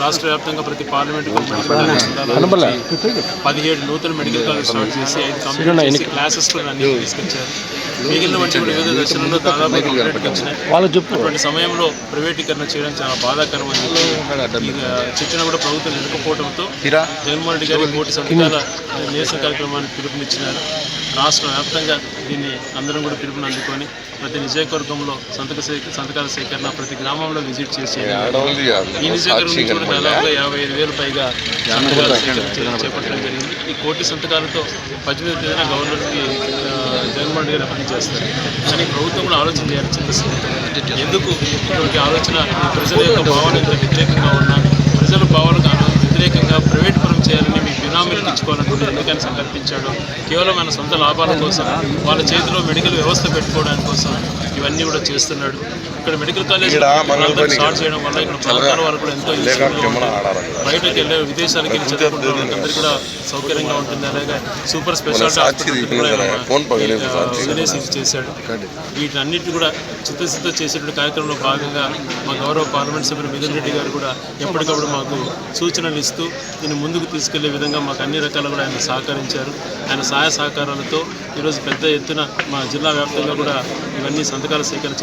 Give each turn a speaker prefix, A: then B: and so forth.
A: రాష్ట్ర వ్యాప్తంగా ప్రతి పార్లమెంట్ పదిహేడు నూతన మెడికల్ కాలేజ్ స్టార్ట్ చేసి ఐదు చేసి క్లాసెస్ కూడా అన్ని తీసుకొచ్చారు. మిగిలిన కూడా వివిధ దశలలో దాదాపు కంప్లీట్కి వచ్చినాయి. అటువంటి సమయంలో ప్రైవేటీకరణ చేయడం చాలా బాధాకరం అని చెప్పి ఇక చర్చను కూడా ప్రభుత్వం నిలకపోవడంతో జగన్మోహన్ రెడ్డి గారి కోటి సంతకాల నిరసన కార్యక్రమానికి పిలుపునిచ్చినారు. రాష్ట్ర వ్యాప్తంగా దీన్ని అందరం కూడా పిలుపుని అందుకొని ప్రతి నియోజకవర్గంలో సంతక సేక సంతకాల సేకరణ ప్రతి గ్రామంలో విజిట్ చేసి ఈ నియోజకవర్గం నుంచి కూడా దాదాపుగా యాభై ఐదు వేలు పైగా సంతకాల చేపట్టడం జరిగింది. ఈ కోటి సంతకాలతో పద్దెనిమిది తేదీన గవర్నర్కి జగన్మోహన్ రెడ్డి గారు అప్పీల్ చేస్తారు. కానీ ప్రభుత్వం కూడా ఆలోచన చేయాలి ఎందుకు? ఇటువంటి ఆలోచన ప్రజల యొక్క భావన ఇంత వ్యతిరేకంగా ఉన్నా ప్రజల భావనకు అను- వ్యతిరేకంగా ప్రైవేట్ పరం చేయాలని మీ బినామీలకు ఇచ్చుకోవాలనుకుంటే ఎందుకని సంకల్పించాడు కేవలం మన సొంత లాభాల కోసం వాళ్ళ చేతిలో మెడికల్ వ్యవస్థ పెట్టుకోవడానికి కోసం ఇవన్నీ కూడా చేస్తున్నాడు. ఇక్కడ మెడికల్ కాలేజ్ స్టార్ట్ చేయడం వల్ల ఇక్కడ ప్రాంతాల వారు కూడా ఎంతో. బయటకు వెళ్ళే విదేశాలకు వెళ్ళి చదువుకుంటున్న వాళ్ళందరికీ కూడా సౌకర్యంగా ఉంటుంది. అలాగే సూపర్ స్పెషాలిటీ హాస్పిటల్ ఆయన, ఇది చేశాడు. వీటన్నిటి కూడా చిత్తశుద్ధ చేసేటువంటి కార్యక్రమంలో భాగంగా మా గౌరవ పార్లమెంట్ సభ్యులు మిథున్ రెడ్డి గారు కూడా ఎప్పటికప్పుడు మాకు సూచనలు ఇస్తూ దీన్ని ముందుకు తీసుకెళ్ళే విధంగా మాకు అన్ని రకాలు కూడా ఆయన సహకరించారు. ఆయన సహాయ సహకారాలతో ఈరోజు పెద్ద ఎత్తున మా జిల్లా వ్యాప్తంగా కూడా ఇవన్నీ సంతకాలు సేకరించి